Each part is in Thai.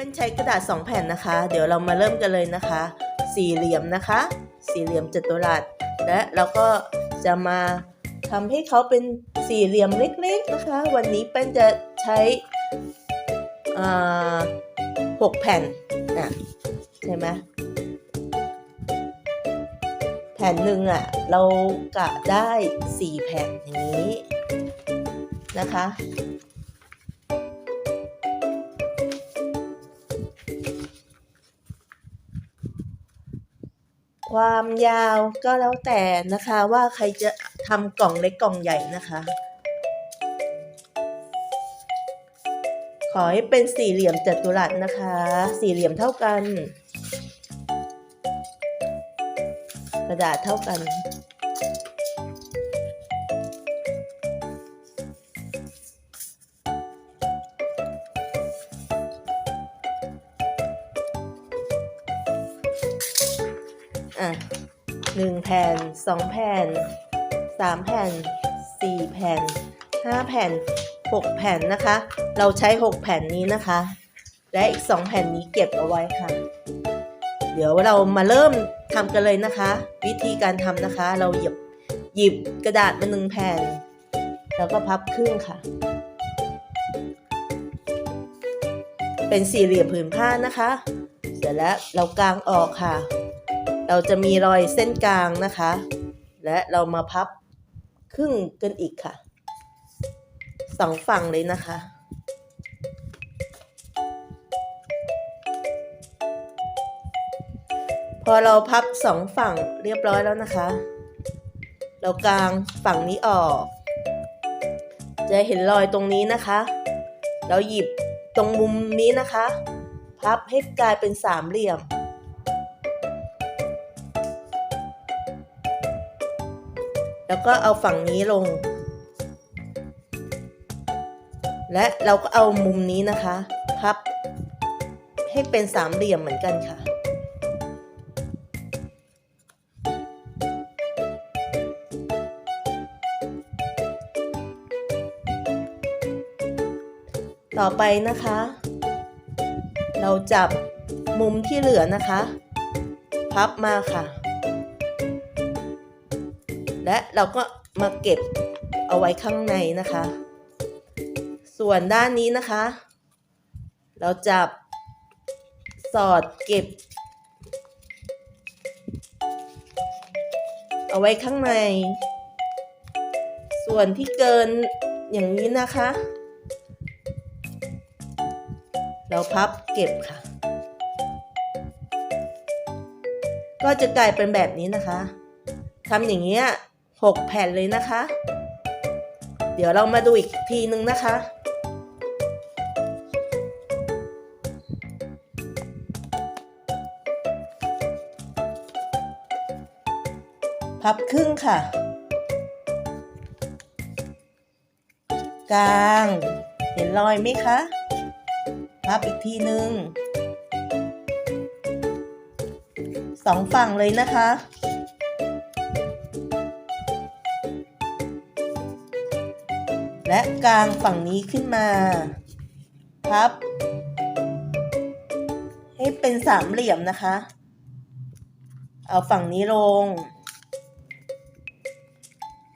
เป็นใช้กระดาษ 2 แผ่นนะคะ เดี๋ยวเรามาเริ่มกันเลยนะคะ สี่เหลี่ยมนะคะ สี่เหลี่ยมจัตุรัส และเราก็จะมาทำให้เขาเป็นสี่เหลี่ยมเล็กๆนะคะ วันนี้เป็นจะใช้หกแผ่นอะใช่ไหมแผ่นหนึ่งอะเรากะได้สี่แผ่นอย่างนี้นะคะ ความยาวก็แล้วแต่นะคะว่าใครจะทำกล่องเล็กกล่องใหญ่นะคะ ขอให้เป็นสี่เหลี่ยมจัตุรัสนะคะ สี่เหลี่ยมเท่ากัน กระดาษเท่ากัน 1 แผ่น 2 แผ่น 3 แผ่น 4 แผ่น 5 แผ่น 6 แผ่นนะคะ เราใช้ 6 แผ่นนี้นะคะ และอีก 2 แผ่นนี้เก็บเอาไว้ค่ะ เดี๋ยวเรามาเริ่มทำกันเลยนะคะ วิธีการทำนะคะ เราหยิบหยิบกระดาษมาหนึ่งแผ่น แล้วก็พับครึ่งค่ะ เป็นสี่เหลี่ยมผืนผ้านะคะ เสร็จแล้วเรากางออกค่ะ เราจะมีรอยเส้นกลางนะคะ และเรามาพับครึ่งกันอีกค่ะสองฝั่งเลยนะคะ พอเราพับสองฝั่งเรียบร้อยแล้วนะคะ เรากางฝั่งนี้ออก จะเห็นรอยตรงนี้นะคะ เราหยิบตรงมุมนี้นะคะ พับให้กลายเป็นสามเหลี่ยม แล้วก็เอาฝั่งนี้ลง และเราก็เอามุมนี้นะคะ พับ ให้เป็นสามเหลี่ยมเหมือนกันค่ะ ต่อไปนะคะ เราจับมุมที่เหลือนะคะ พับมาค่ะ และเราก็มาเก็บเอาไว้ข้างในนะคะ ส่วนด้านนี้นะคะ เราจับสอดเก็บ เอาไว้ข้างใน ส่วนที่เกินอย่างนี้นะคะ เราพับเก็บค่ะ ก็จะกลายเป็นแบบนี้นะคะทำอย่างเงี้ย หกแผ่นเลยนะคะ เดี๋ยวเรามาดูอีกทีนึงนะคะ พับครึ่งค่ะ กลาง เห็นรอยไหมคะ พับอีกทีนึงสองฝั่งเลยนะคะ และกลางฝั่งนี้ขึ้นมา พับ ให้เป็นสามเหลี่ยมนะคะ เอาฝั่งนี้ลง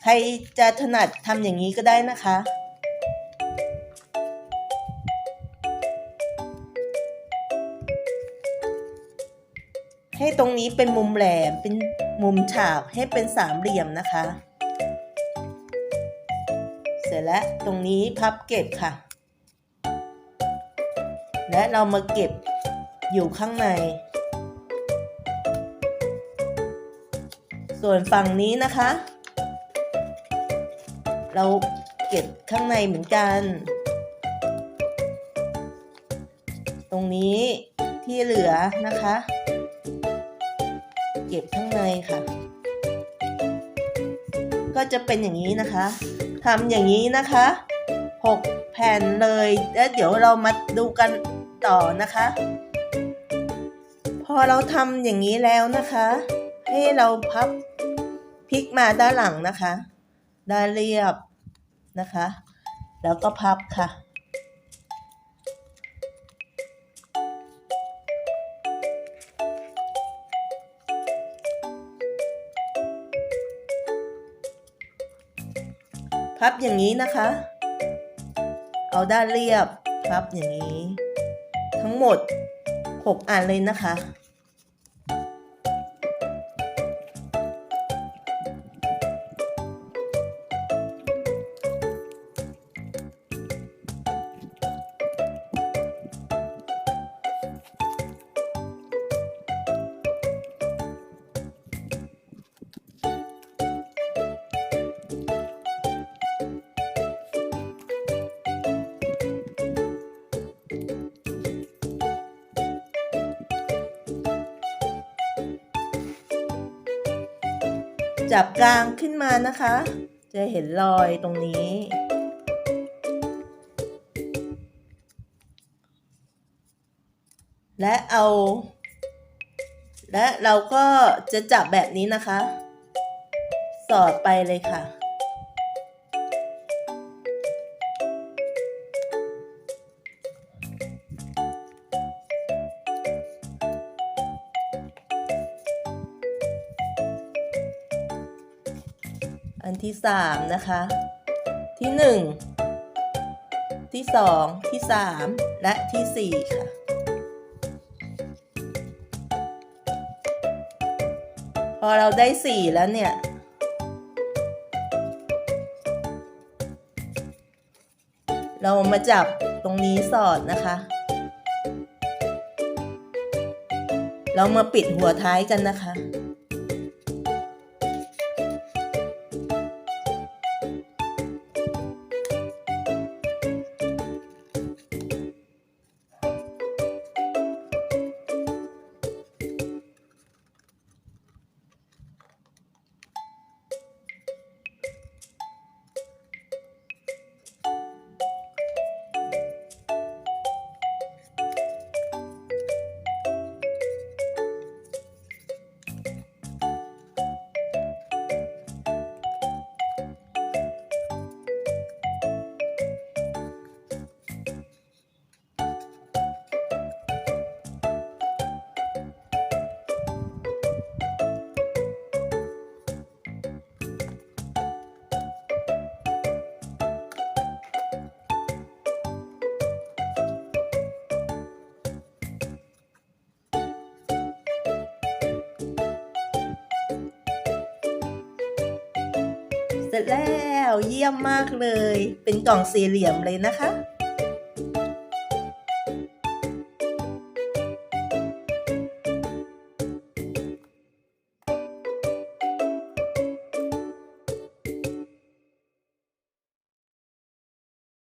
ใครจะถนัดทำอย่างนี้ก็ได้นะคะ ให้ตรงนี้เป็นมุมแหลมเป็นมุมฉากให้เป็นสามเหลี่ยมนะคะ ร็จแล้วตรงนี้พับเก็บค่ะ และเรามาเก็บอยู่ข้างใน ส่วนฝั่งนี้นะคะ เราเก็บข้างในเหมือนกัน ตรงนี้ที่เหลือนะคะ เก็บข้างในค่ะ ก็จะเป็นอย่างนี้นะคะ ทำอย่างนี้นะคะ 6 แผ่นเลย แล้วเดี๋ยวเรามาดูกันต่อนะคะ พอเราทำอย่างนี้แล้วนะคะ ให้เราพับพลิกมาด้านหลังนะคะ ด้านเรียบนะคะ แล้วก็พับค่ะ พับอย่างนี้นะคะ เอาด้านเรียบพับอย่างนี้ ทั้งหมด 6 อันเลยนะคะ จับกลางขึ้นมานะคะ จะเห็นรอยตรงนี้ และเอา และเราก็จะจับแบบนี้นะคะ สอดไปเลยค่ะ อันที่สามนะคะ ที่หนึ่งที่สองที่สามและที่สี่ค่ะพอเราได้สี่แล้วเนี่ย เรามาจับตรงนี้สอดนะคะ เรามาปิดหัวท้ายกันนะคะ เสร็จแล้วเยี่ยมมากเลย เป็นกล่องสี่เหลี่ยมเลยนะคะ